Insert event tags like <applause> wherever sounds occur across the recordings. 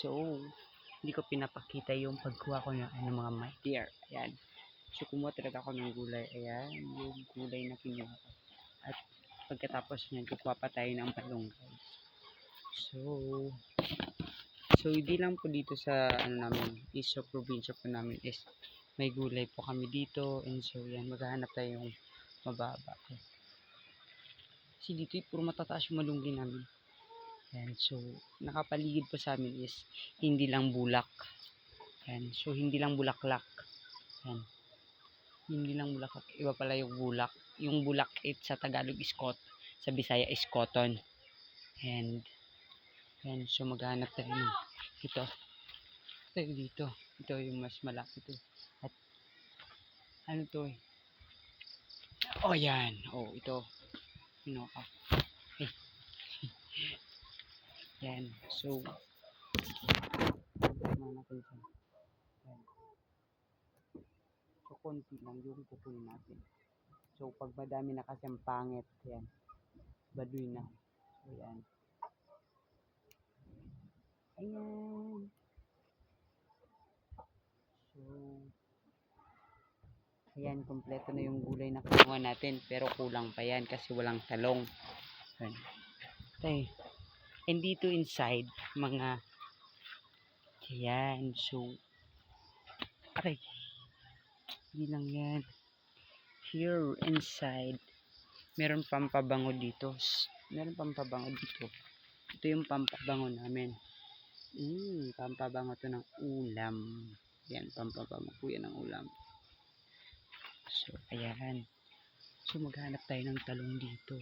So, hindi ko pinapakita yung pagkuha ko ng ano, mga my dear. Ayan. So, kumuha talaga ako ng gulay. Ayan, yung gulay na kinuha ko. At pagkatapos niyan, kukuha pa tayo ng palong, guys. So, so hindi lang po dito sa ano namin, is sa probinsya po namin is may gulay po kami dito. And so, yan, maghahanap tayo yung mababa. Kasi dito, puro matataas yung malunggay namin. Yan, so, nakapaligid po sa amin is hindi lang bulak. Yan, so, hindi lang bulaklak. Yan. Hindi lang bulaklak. Iba pala yung bulak. Yung bulak it sa Tagalog is cot. Sa Bisaya is cotton. And, yan, so, maghanap tayo ng ito. Tayo dito. Ito yung mas malaki to. At, ano to eh. Oh, yan. Oh, ito. Ano ka? Hey. Yan. So, natin siya. Yan. So, konti lang yung kukunin natin. So, pag madami na kasi ang pangit, yan. Baduy na. So, yan. Ayan. So, ayan, kompleto na yung gulay na kukuha natin. Pero kulang pa yan kasi walang talong. Ayan. Okay. And dito inside, mga Ayan, so Aray Hindi lang yan. Here inside Meron pampabango dito. Meron pampabango dito. Ito yung pampabango namin. Mm, Pampabango to ng ulam. Yan, pampabango po yan ng ulam. So, ayan. So, maghanap tayo ng talong dito.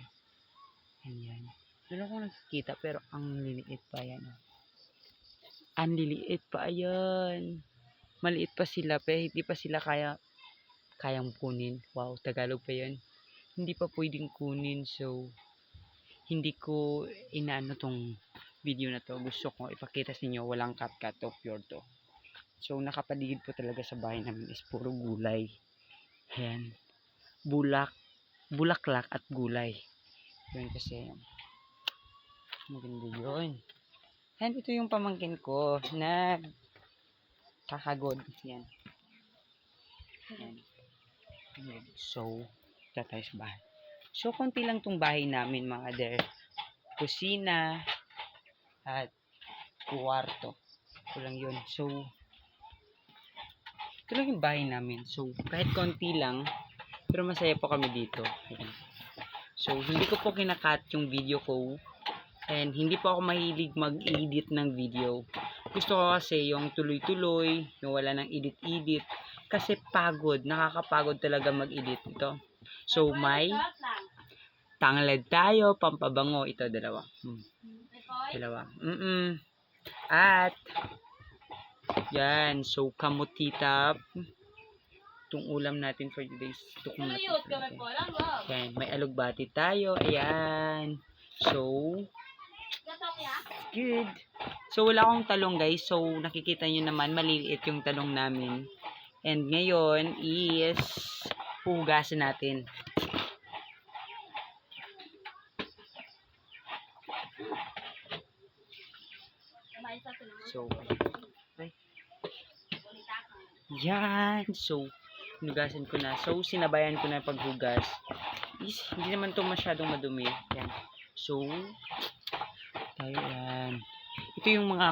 Ayan Meron akong nakikita pero ang liliit pa yan. oh. Ang liliit pa ayan. Maliit pa sila pero hindi pa sila kaya kayang kunin. Wow, Tagalog pa yan. Hindi pa pwedeng kunin so hindi ko inaano tong video na to. Gusto ko ipakita sa inyo walang cut-cut to pure to. So nakapaligid po talaga sa bahay namin is puro gulay. Ayan. Bulak, bulaklak at gulay. Yun kasi Maganda yun. And ito yung pamangkin ko na kakagod. Yan. Yan. So, ito tayo sa bahay. So, konti lang tong bahay namin mga der. Kusina at kwarto. Kulang yun. So, ito lang yung bahay namin. So, kahit konti lang, pero masaya po kami dito. So, hindi ko po kinakat yung video ko And hindi po ako mahilig mag-edit ng video. Gusto ko kasi yung tuloy-tuloy, yung wala nang edit-edit. Kasi pagod, nakakapagod talaga mag-edit ito. So may tanglad tayo, pampabango. Ito, dalawa. Hmm. Dalawa. Mm-mm. At, yan. So, kamutitap. Itong ulam natin for today's tukong natin. Yan. May alugbati tayo. Ayan. So, Good. So, wala akong talong, guys. So, nakikita nyo naman, maliliit yung talong namin. And ngayon is hugasan natin. So, ay. Yan. So, hinugasan ko na. So, sinabayan ko na paghugas. Is, hindi naman to masyadong madumi. Yan. So, tayo yan. Ito yung mga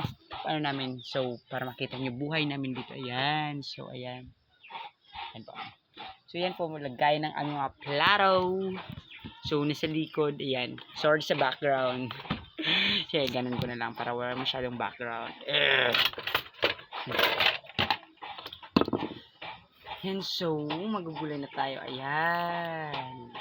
ano namin. So, para makita nyo buhay namin dito. Ayan. So, ayan. Ayan po. So, yan po. Malagay ng ang mga plato. So, nasa likod. Ayan. Sorry sa background. <laughs> Sige, ganun ko na lang para wala masyadong background. Ugh. Yan. So, magugulay na tayo. Ayan.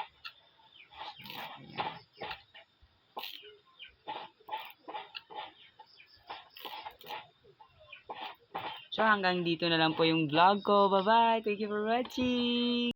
So hanggang dito na lang po yung vlog ko. Bye-bye. Thank you for watching.